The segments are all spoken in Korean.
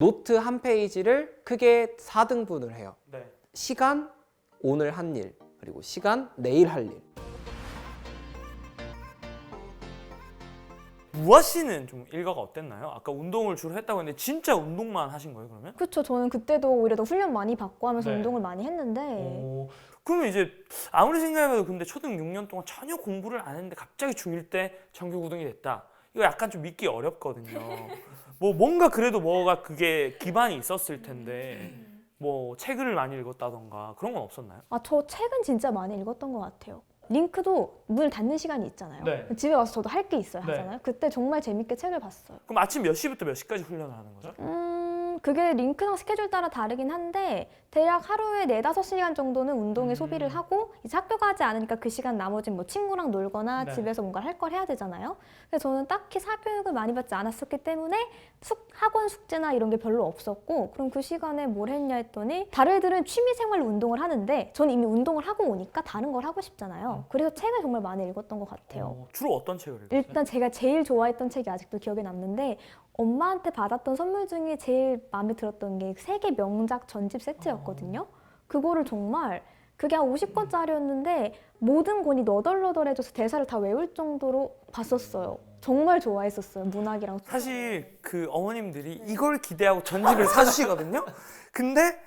노트 한 페이지를 크게 4등분을 해요. 네. 시간, 오늘 한 일, 그리고 시간, 내일 할 일. 무아 씨는 좀 일과가 어땠나요? 아까 운동을 주로 했다고 했는데 진짜 운동만 하신 거예요, 그러면? 그렇죠. 저는 그때도 오히려 더 훈련 많이 받고 하면서 네. 운동을 많이 했는데 오, 그러면 이제 아무리 생각해봐도 근데 초등 6년 동안 전혀 공부를 안 했는데 갑자기 중1 때 정규고등이 됐다. 이거 약간 좀 믿기 어렵거든요. 뭐 뭔가 그래도 뭐가 그게 기반이 있었을 텐데 뭐 책을 많이 읽었다던가 그런 건 없었나요? 아, 저 책은 진짜 많이 읽었던 것 같아요. 링크도 문을 닫는 시간이 있잖아요. 네. 집에 와서 저도 할 게 있어야 네. 하잖아요. 그때 정말 재밌게 책을 봤어요. 그럼 아침 몇 시부터 몇 시까지 훈련을 하는 거죠? 음, 그게 링크랑 스케줄 따라 다르긴 한데 대략 하루에 네 다섯 시간 정도는 운동에 음. 소비를 하고 이제 학교 가지 않으니까 그 시간 나머지는 뭐 친구랑 놀거나 네. 집에서 뭔가 할 걸 해야 되잖아요. 그래서 저는 딱히 사교육을 많이 받지 않았었기 때문에 숙, 학원 숙제나 이런 게 별로 없었고 그럼 그 시간에 뭘 했냐 했더니 다른 애들은 취미 생활로 운동을 하는데 저는 이미 운동을 하고 오니까 다른 걸 하고 싶잖아요. 그래서 책을 정말 많이 읽었던 것 같아요. 어, 주로 어떤 책을 읽었어요? 일단 제가 제일 좋아했던 책이 아직도 기억에 남는데 엄마한테 받았던 선물 중에 제일 마음에 들었던 게 세계 명작 전집 세트였거든요. 그거를 정말 그게 한 50권짜리였는데 모든 권이 너덜너덜해져서 대사를 다 외울 정도로 봤었어요. 정말 좋아했었어요. 문학이랑 사실 그 어머님들이 이걸 기대하고 전집을 사주시거든요. 근데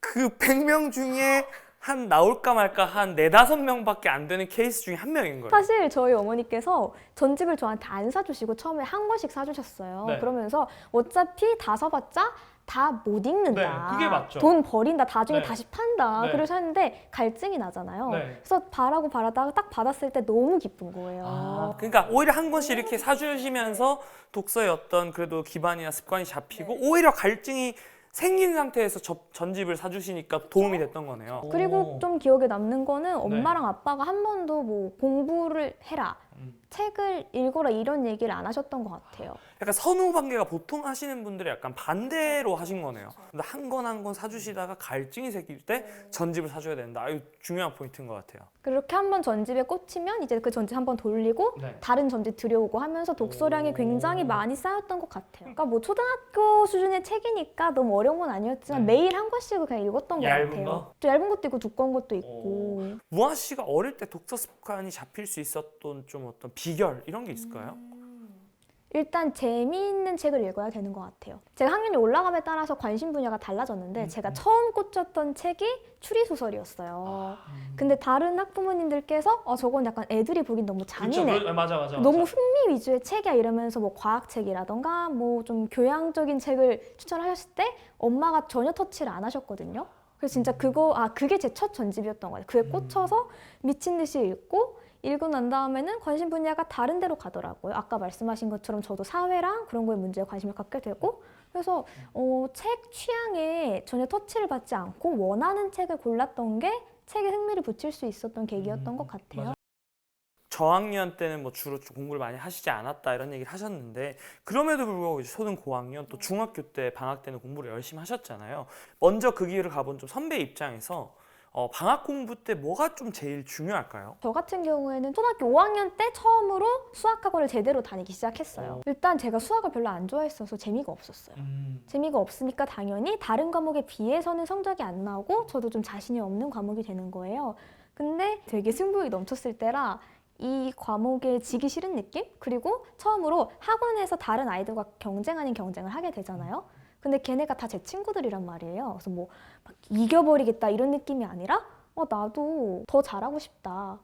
그 100명 중에 한 나올까 말까 한 네다섯 명밖에 안 되는 케이스 중에 한 명인 거예요. 사실 저희 어머니께서 전집을 저한테 안 사주시고 처음에 한 권씩 사주셨어요. 네. 그러면서 어차피 다 사봤자 다 못 읽는다. 네, 그게 맞죠. 돈 버린다. 나중에 네. 다시 판다. 네. 그래서 했는데 갈증이 나잖아요. 네. 그래서 바라고 바라다가 딱 받았을 때 너무 기쁜 거예요. 아, 그러니까 오히려 한 권씩 이렇게 사주시면서 독서의 어떤 그래도 기반이나 습관이 잡히고 오히려 갈증이 생긴 상태에서 저- 전집을 사주시니까 도움이 됐던 거네요. 그리고 좀 기억에 남는 거는 엄마랑 아빠가 한 번도 뭐 공부를 해라. 음. 책을 읽어라 이런 얘기를 안 하셨던 것 같아요. 약간 선후 관계가 보통 하시는 분들이 약간 반대로 하신 거네요. 근데 한 권 한 권 사주시다가 갈증이 생길 때 전집을 사줘야 된다. 아유 중요한 포인트인 것 같아요. 그렇게 한번 전집에 꽂히면 이제 그 전집 한번 돌리고 네. 다른 전집 들여오고 하면서 독서량이 오. 굉장히 많이 쌓였던 것 같아요. 그러니까 뭐 초등학교 수준의 책이니까 너무 어려운 건 아니었지만 네. 매일 한 권씩은 그냥 읽었던 것 얇은 같아요. 거? 또 얇은 것도 있고 두꺼운 것도 있고. 무아 씨가 어릴 때 독서 습관이 잡힐 수 있었던 좀 어떤 비결 이런 게 있을까요? 일단 재미있는 책을 읽어야 되는 것 같아요. 제가 학년이 올라감에 따라서 관심 분야가 달라졌는데 음, 제가 음. 처음 꽂혔던 책이 추리 소설이었어요. 근데 다른 학부모님들께서 어 저건 약간 애들이 보긴 너무 잔인해. 맞아 맞아. 너무 흥미 위주의 책이야 이러면서 뭐 과학 책이라던가 뭐 좀 교양적인 책을 추천하셨을 때 엄마가 전혀 터치를 안 하셨거든요. 그래서 진짜 그거 아 그게 제 첫 전집이었던 거예요. 그에 꽂혀서 미친 듯이 읽고 읽고 난 다음에는 관심 분야가 다른 데로 가더라고요. 아까 말씀하신 것처럼 저도 사회랑 그런 거에 문제에 관심을 갖게 되고 그래서 어, 책 취향에 전혀 터치를 받지 않고 원하는 책을 골랐던 게 책에 흥미를 붙일 수 있었던 계기였던 것 같아요. 저학년 때는 뭐 주로 좀 공부를 많이 하시지 않았다 이런 얘기를 하셨는데 그럼에도 불구하고 이제 초등 고학년 또 중학교 때 방학 때는 공부를 열심히 하셨잖아요. 먼저 그 길을 가본 좀 선배 입장에서 어, 방학 공부 때 뭐가 좀 제일 중요할까요? 저 같은 경우에는 초등학교 5학년 때 처음으로 수학학원을 제대로 다니기 시작했어요. 일단 제가 수학을 별로 안 좋아했어서 재미가 없었어요. 재미가 없으니까 당연히 다른 과목에 비해서는 성적이 안 나오고 저도 좀 자신이 없는 과목이 되는 거예요. 근데 되게 승부욕이 넘쳤을 때라 이 과목에 지기 싫은 느낌? 그리고 처음으로 학원에서 다른 아이들과 경쟁 아닌 경쟁을 하게 되잖아요. 근데 걔네가 다 제 친구들이란 말이에요. 그래서 뭐 막 이겨버리겠다 이런 느낌이 아니라 어, 나도 더 잘하고 싶다.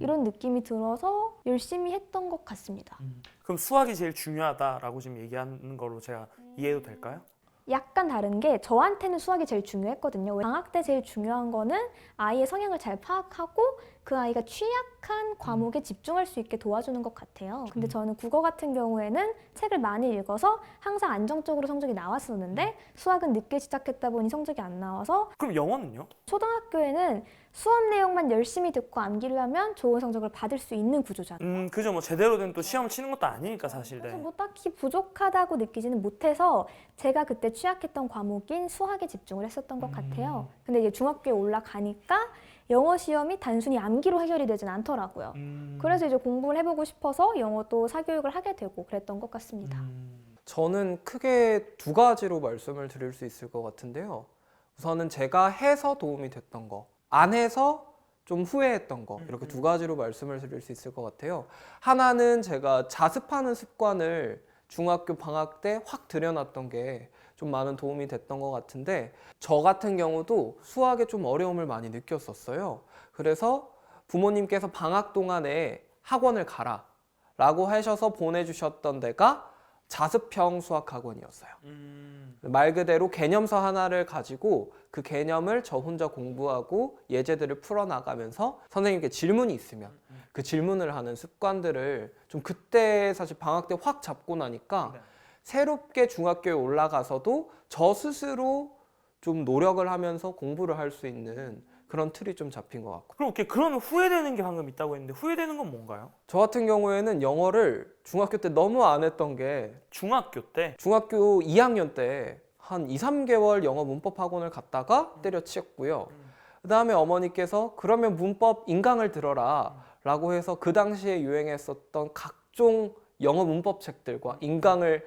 이런 느낌이 들어서 열심히 했던 것 같습니다. 그럼 수학이 제일 중요하다라고 지금 얘기하는 거로 제가 이해해도 될까요? 약간 다른 게 저한테는 수학이 제일 중요했거든요. 방학 때 제일 중요한 거는 아이의 성향을 잘 파악하고 그 아이가 취약한 과목에 집중할 수 있게 도와주는 것 같아요. 근데 저는 국어 같은 경우에는 책을 많이 읽어서 항상 안정적으로 성적이 나왔었는데 수학은 늦게 시작했다 보니 성적이 안 나와서 그럼 영어는요? 초등학교에는 수업 내용만 열심히 듣고 암기를 하면 좋은 성적을 받을 수 있는 구조잖아요. 음 그죠 뭐 제대로 된 또 시험을 치는 것도 아니니까 사실 그래서 네. 뭐 딱히 부족하다고 느끼지는 못해서 제가 그때 취약했던 과목인 수학에 집중을 했었던 것 같아요. 근데 이제 중학교에 올라가니까 영어 시험이 단순히 암기로 해결이 되진 않더라고요. 음. 그래서 이제 공부를 해보고 싶어서 영어도 사교육을 하게 되고 그랬던 것 같습니다. 음. 저는 크게 두 가지로 말씀을 드릴 수 있을 것 같은데요. 우선은 제가 해서 도움이 됐던 거, 안 해서 좀 후회했던 거, 이렇게 두 가지로 말씀을 드릴 수 있을 것 같아요. 하나는 제가 자습하는 습관을 중학교 방학 때 확 들여놨던 게 좀 많은 도움이 됐던 것 같은데, 저 같은 경우도 수학에 좀 어려움을 많이 느꼈었어요. 그래서 부모님께서 방학 동안에 학원을 가라 라고 하셔서 보내주셨던 데가 자습형 수학 학원이었어요. 음. 말 그대로 개념서 하나를 가지고 그 개념을 저 혼자 공부하고 예제들을 풀어나가면서 선생님께 질문이 있으면 그 질문을 하는 습관들을 좀 그때 사실 방학 때 확 잡고 나니까 네. 새롭게 중학교에 올라가서도 저 스스로 좀 노력을 하면서 공부를 할 수 있는 그런 틀이 좀 잡힌 것 같고. 그럼 그러면 후회되는 게 방금 있다고 했는데 후회되는 건 뭔가요? 저 같은 경우에는 영어를 중학교 때 너무 안 했던 게 중학교 때? 중학교 2학년 때 한 2, 3개월 영어 문법 학원을 갔다가 때려치웠고요. 그다음에 어머니께서 그러면 문법 인강을 들어라 라고 해서 그 당시에 유행했었던 각종 영어 문법 책들과 인강을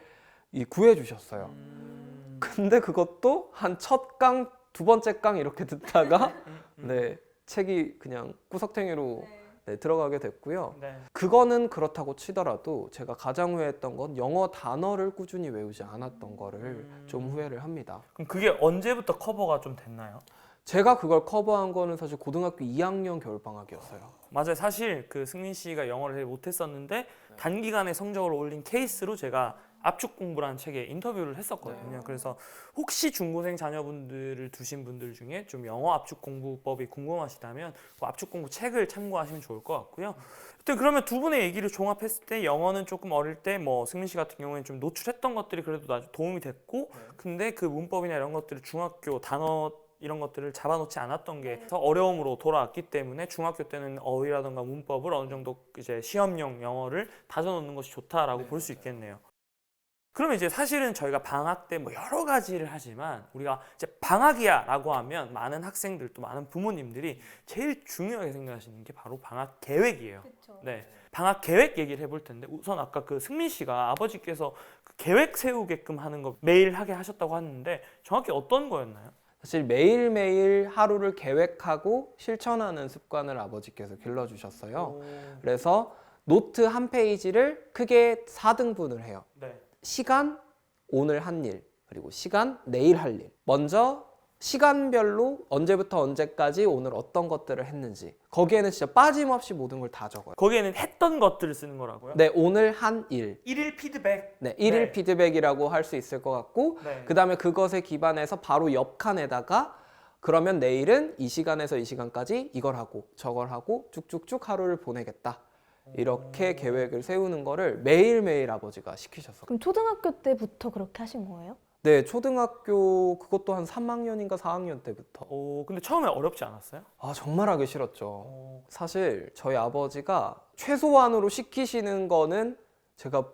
이 구해 주셨어요. 음. 근데 그것도 한 첫 강, 두 번째 강 이렇게 듣다가 네, 책이 그냥 구석탱이로 네, 들어가게 됐고요. 네. 그거는 그렇다고 치더라도 제가 가장 후회했던 건 영어 단어를 꾸준히 외우지 않았던 거를 음. 좀 후회를 합니다. 그럼 그게 언제부터 커버가 좀 됐나요? 제가 그걸 커버한 거는 사실 고등학교 2학년 겨울방학이었어요. 맞아요. 사실 그 승민 씨가 영어를 잘 못했었는데 단기간에 성적을 올린 케이스로 제가 압축 공부라는 책에 인터뷰를 했었거든요. 그래서 혹시 중고생 자녀분들을 두신 분들 중에 좀 영어 압축 공부법이 궁금하시다면 그 압축 공부 책을 참고하시면 좋을 것 같고요. 하여튼 그러면 두 분의 얘기를 종합했을 때 영어는 조금 어릴 때 뭐 승민 씨 같은 경우에는 좀 노출했던 것들이 그래도 나중 도움이 됐고 근데 그 문법이나 이런 것들을 중학교 단어 이런 것들을 잡아놓지 않았던 게더 어려움으로 돌아왔기 때문에 중학교 때는 어휘라든가 문법을 어느 정도 이제 시험용 영어를 다져놓는 것이 좋다라고 볼수 있겠네요. 그러면 이제 사실은 저희가 방학 때 뭐 여러 가지를 하지만 우리가 이제 방학이야 라고 하면 많은 학생들 또 많은 부모님들이 제일 중요하게 생각하시는 게 바로 방학 계획이에요. 네, 방학 계획 얘기를 해볼 텐데 우선 아까 그 승민 씨가 아버지께서 그 계획 세우게끔 하는 거 매일 하게 하셨다고 하는데 정확히 어떤 거였나요? 사실 매일매일 하루를 계획하고 실천하는 습관을 아버지께서 길러주셨어요. 그래서 노트 한 페이지를 크게 4등분을 해요. 네. 시간, 오늘 한 일, 그리고 시간, 내일 할 일. 먼저 시간별로 언제부터 언제까지 오늘 어떤 것들을 했는지. 거기에는 진짜 빠짐없이 모든 걸 다 적어요. 거기에는 했던 것들을 쓰는 거라고요? 네, 오늘 한 일. 일일 피드백. 네, 일일 네. 피드백이라고 할 수 있을 것 같고, 네. 그 다음에 그것에 기반해서 바로 옆 칸에다가 그러면 내일은 이 시간에서 이 시간까지 이걸 하고 저걸 하고 쭉쭉쭉 하루를 보내겠다. 이렇게 계획을 세우는 거를 매일매일 아버지가 시키셨어요. 그럼 초등학교 때부터 그렇게 하신 거예요? 네, 초등학교 그것도 한 3학년인가 4학년 때부터. 오, 근데 처음에 어렵지 않았어요? 아, 정말 하기 싫었죠. 사실 저희 아버지가 최소한으로 시키시는 거는 제가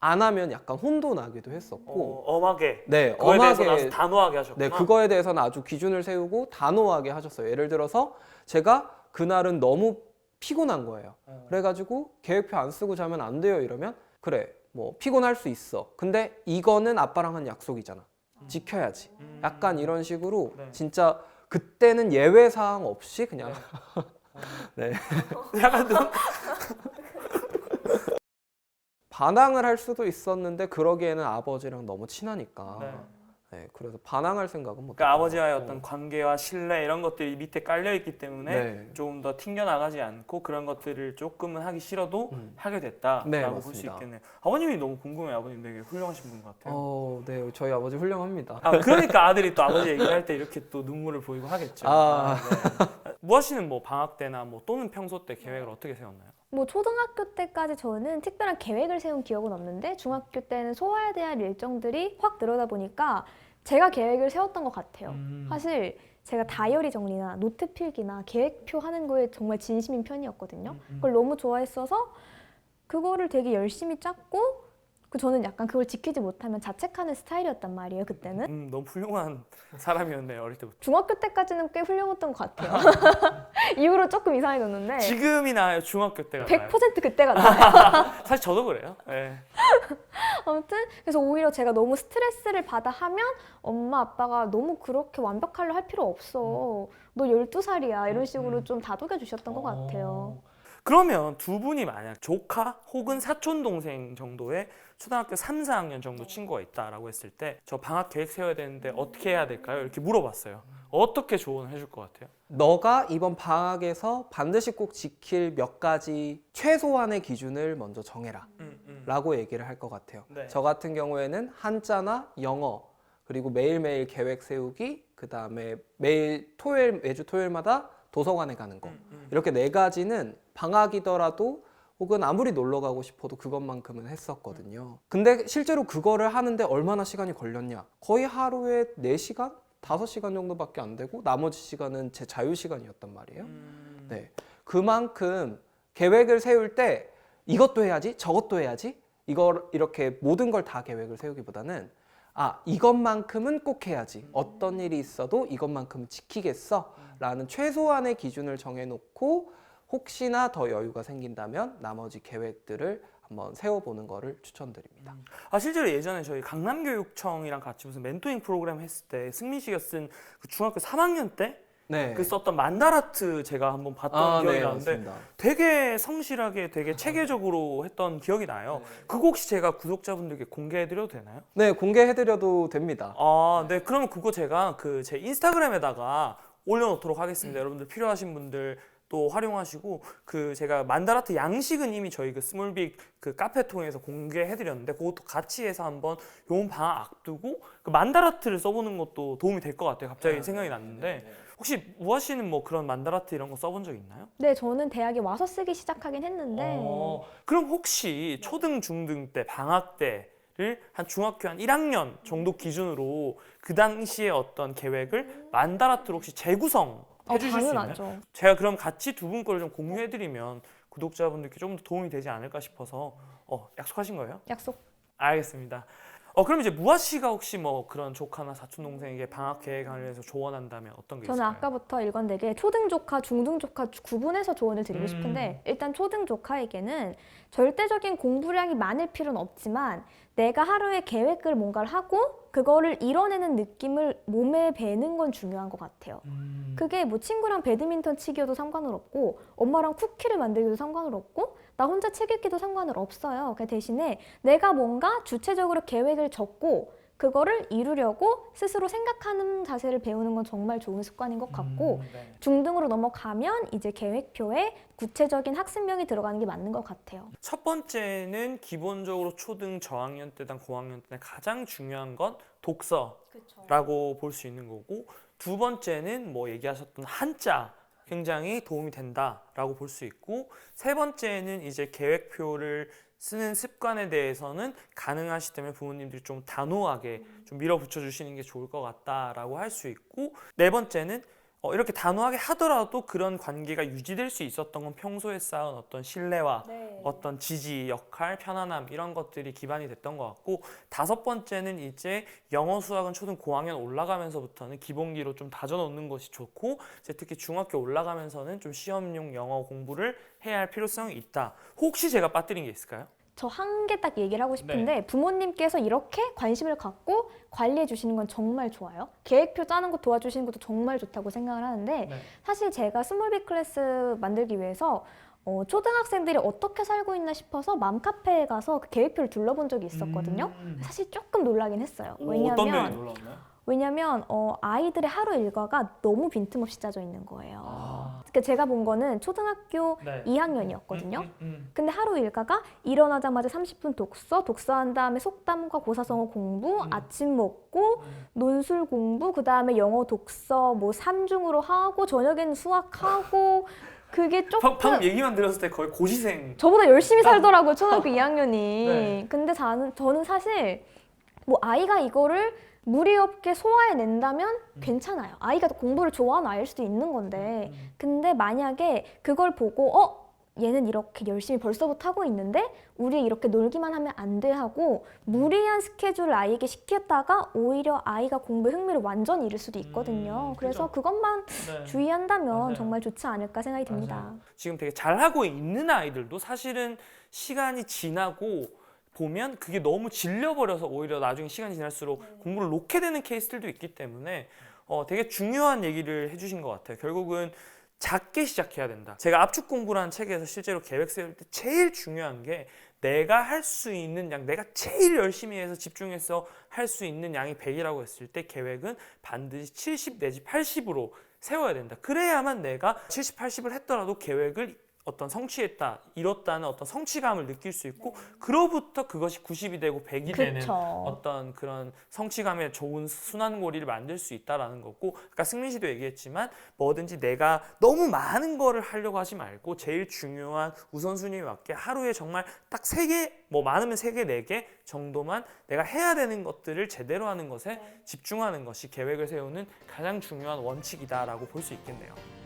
안 하면 약간 혼도 나기도 했었고, 어, 엄하게. 네, 그거에 대해서 엄하게 나서 단호하게 하셨구나. 네, 그거에 대해서는 아주 기준을 세우고 단호하게 하셨어요. 예를 들어서 제가 그날은 너무 피곤한 거예요. 어. 그래가지고 계획표 안 쓰고 자면 안 돼요. 이러면 그래, 뭐 피곤할 수 있어. 근데 이거는 아빠랑 한 약속이잖아. 지켜야지. 음. 약간 이런 식으로 네. 진짜 그때는 예외 사항 없이 그냥 네. 약간 좀 반항을 할 수도 있었는데 그러기에는 아버지랑 너무 친하니까. 네. 네, 그래서 반항할 생각은 못. 그러니까 아버지와의 어떤 관계와 신뢰 이런 것들이 밑에 깔려 있기 때문에 네. 조금 더 튕겨 나가지 않고 그런 것들을 조금은 하기 싫어도 음. 하게 됐다라고 네, 볼수 맞습니다. 있겠네요. 아버님이 너무 궁금해요. 아버님 되게 훌륭하신 분 같아요. 어, 네, 저희 아버지 훌륭합니다. 아, 그러니까 아들이 또 아버지 얘기할 때 이렇게 또 눈물을 보이고 하겠죠. 아. 네. 무아 씨는 뭐 방학 때나 뭐 또는 평소 때 계획을 어떻게 세웠나요? 뭐 초등학교 때까지 저는 특별한 계획을 세운 기억은 없는데 중학교 때는 소화에 대한 일정들이 확 늘어다 보니까 제가 계획을 세웠던 것 같아요. 음. 사실 제가 다이어리 정리나 노트 필기나 계획표 하는 거에 정말 진심인 편이었거든요. 음, 음. 그걸 너무 좋아했어서 그거를 되게 열심히 짰고 그 저는 약간 그걸 지키지 못하면 자책하는 스타일이었단 말이에요 그때는. 음, 너무 훌륭한 사람이었네요 어릴 때부터. 중학교 때까지는 꽤 훌륭했던 것 같아요. 이후로 조금 이상해졌는데 지금이 나요 중학교 때가 나요. 100% 그때가 나요. 사실 저도 그래요. 예. 아무튼 그래서 오히려 제가 너무 스트레스를 받아 하면 엄마 아빠가 너무 그렇게 완벽하려 할 필요 없어. 너 12살이야. 이런 식으로 좀 다독여 주셨던 것 같아요. 그러면 두 분이 만약 조카 혹은 사촌 동생 정도의 초등학교 3, 4학년 정도 친구가 있다라고 했을 때 저 방학 계획 세워야 되는데 어떻게 해야 될까요? 이렇게 물어봤어요. 어떻게 조언을 해줄 것 같아요? 너가 이번 방학에서 반드시 꼭 지킬 몇 가지 최소한의 기준을 먼저 정해라. 라고 얘기를 할 것 같아요. 네. 저 같은 경우에는 한자나 영어 그리고 매일매일 계획 세우기 그 다음에 매일 토요일 매주 토요일마다 도서관에 가는 거 이렇게 네 가지는 방학이더라도 혹은 아무리 놀러 가고 싶어도 그것만큼은 했었거든요. 근데 실제로 그거를 하는데 얼마나 시간이 걸렸냐? 거의 하루에 4시간? 5시간 정도밖에 안 되고 나머지 시간은 제 자유 시간이었단 말이에요. 네. 그만큼 계획을 세울 때 이것도 해야지, 저것도 해야지, 이걸 이렇게 모든 걸 다 계획을 세우기보다는 아, 이것만큼은 꼭 해야지. 어떤 일이 있어도 이것만큼은 지키겠어. 라는 최소한의 기준을 정해놓고 혹시나 더 여유가 생긴다면 나머지 계획들을 한번 세워보는 거를 추천드립니다. 아 실제로 예전에 저희 강남교육청이랑 같이 무슨 멘토링 프로그램 했을 때 승민 씨가 쓴 그 중학교 3학년 때 그 네. 썼던 만다라트 제가 한번 봤던 기억이 나는데 맞습니다. 되게 성실하게 되게 체계적으로 했던 기억이 나요. 그거 혹시 제가 구독자분들께 공개해드려도 되나요? 네, 공개해드려도 됩니다. 아, 네. 그러면 그거 제가 그 제 인스타그램에다가 올려놓도록 하겠습니다. 여러분들 필요하신 분들 또 활용하시고 그 제가 만다라트 양식은 이미 저희 그 스몰빅 그 카페 통해서 공개해드렸는데 그것도 같이 해서 한번 요번 방학 앞두고 그 만다라트를 써보는 것도 도움이 될 것 같아요. 갑자기 생각이 났는데 혹시 우아 씨는 뭐 그런 만다라트 이런 거 써본 적 있나요? 네, 저는 대학에 와서 쓰기 시작하긴 했는데 어, 그럼 혹시 초등, 중등 때 방학 때를 한 중학교 한 1학년 정도 기준으로 그 당시에 어떤 계획을 만다라트로 혹시 재구성 어, 해주실 수 있나요? 당연하죠. 제가 그럼 같이 두 분 거를 좀 공유해드리면 구독자분들께 좀더 도움이 되지 않을까 싶어서 어, 약속하신 거예요? 약속. 알겠습니다. 어 그럼 이제 무아 씨가 혹시 뭐 그런 조카나 사촌 동생에게 방학 계획 관련해서 조언한다면 어떤 게 저는 있을까요? 아까부터 읽었는데 초등 조카, 중등 조카 구분해서 조언을 드리고 음. 싶은데 일단 초등 조카에게는 절대적인 공부량이 많을 필요는 없지만 내가 하루에 계획을 뭔가를 하고 그거를 이뤄내는 느낌을 몸에 배는 건 중요한 것 같아요. 음. 그게 뭐 친구랑 배드민턴 치기여도 상관은 없고 엄마랑 쿠키를 만들기도 상관은 없고 나 혼자 책 읽기도 상관은 없어요. 그 대신에 내가 뭔가 주체적으로 계획을 적고 그거를 이루려고 스스로 생각하는 자세를 배우는 건 정말 좋은 습관인 것 같고 음, 네. 중등으로 넘어가면 이제 계획표에 구체적인 학습명이 들어가는 게 맞는 것 같아요. 첫 번째는 기본적으로 초등 저학년 때당 고학년 때 가장 중요한 건 독서라고 볼 수 있는 거고 두 번째는 뭐 얘기하셨던 한자 굉장히 도움이 된다라고 볼 수 있고 세 번째는 이제 계획표를 쓰는 습관에 대해서는 가능하시다면 부모님들이 좀 단호하게 좀 밀어붙여 주시는 게 좋을 것 같다라고 할 수 있고 네 번째는 어, 이렇게 단호하게 하더라도 그런 관계가 유지될 수 있었던 건 평소에 쌓은 어떤 신뢰와 어떤 지지, 역할, 편안함 이런 것들이 기반이 됐던 것 같고 다섯 번째는 이제 영어 수학은 초등 고학년 올라가면서부터는 기본기로 좀 다져놓는 것이 좋고 이제 특히 중학교 올라가면서는 좀 시험용 영어 공부를 해야 할 필요성이 있다. 혹시 제가 빠뜨린 게 있을까요? 저 한 개 딱 얘기를 하고 싶은데 부모님께서 이렇게 관심을 갖고 관리해 주시는 건 정말 좋아요. 계획표 짜는 거 도와주시는 것도 정말 좋다고 생각을 하는데 사실 제가 스몰빅 클래스 만들기 위해서 어, 초등학생들이 어떻게 살고 있나 싶어서 맘카페에 가서 그 계획표를 둘러본 적이 있었거든요. 사실 조금 놀라긴 했어요. 왜냐하면 놀라웠나요? 왜냐면 어, 아이들의 하루 일과가 너무 빈틈없이 짜져 있는 거예요. 그러니까 제가 본 거는 초등학교 네. 2학년이었거든요. 음, 근데 하루 일과가 일어나자마자 30분 독서, 독서한 다음에 속담과 고사성어 공부, 아침 먹고 논술 공부, 그 다음에 영어 독서 뭐 삼중으로 하고 저녁에는 수학하고 그게 조금 방, 방금 얘기만 들었을 때 거의 고시생 저보다 열심히 살더라고요 초등학교 2학년이. 네. 근데 저는 저는 사실 뭐 아이가 이거를 무리 없게 소화해낸다면 괜찮아요. 아이가 공부를 좋아하는 아이일 수도 있는 건데 근데 만약에 그걸 보고 어 얘는 이렇게 열심히 벌써부터 하고 있는데 우리 이렇게 놀기만 하면 안 돼 하고 무리한 스케줄을 아이에게 시켰다가 오히려 아이가 공부에 흥미를 완전히 잃을 수도 있거든요. 음, 그래서 그죠. 그것만 네. 주의한다면 맞아요. 정말 좋지 않을까 생각이 듭니다. 맞아요. 지금 되게 잘하고 있는 아이들도 사실은 시간이 지나고 보면 그게 너무 질려버려서 오히려 나중에 시간이 지날수록 공부를 놓게 되는 케이스들도 있기 때문에 어, 되게 중요한 얘기를 해주신 것 같아요. 결국은 작게 시작해야 된다. 제가 압축 공부라는 책에서 실제로 계획 세울 때 제일 중요한 게 내가 할 수 있는 양, 내가 제일 열심히 해서 집중해서 할 수 있는 양이 100이라고 했을 때 계획은 반드시 70 내지 80으로 세워야 된다. 그래야만 내가 70, 80을 했더라도 계획을 어떤 성취했다, 이뤘다는 어떤 성취감을 느낄 수 있고 그로부터 그것이 90이 되고 100이 되는. 어떤 그런 성취감의 좋은 순환고리를 만들 수 있다라는 거고 아까 승민 씨도 얘기했지만 뭐든지 내가 너무 많은 거를 하려고 하지 말고 제일 중요한 우선순위에 맞게 하루에 정말 딱 세 개, 뭐 많으면 세 개, 네 개 정도만 내가 해야 되는 것들을 제대로 하는 것에 집중하는 것이 계획을 세우는 가장 중요한 원칙이다라고 볼 수 있겠네요.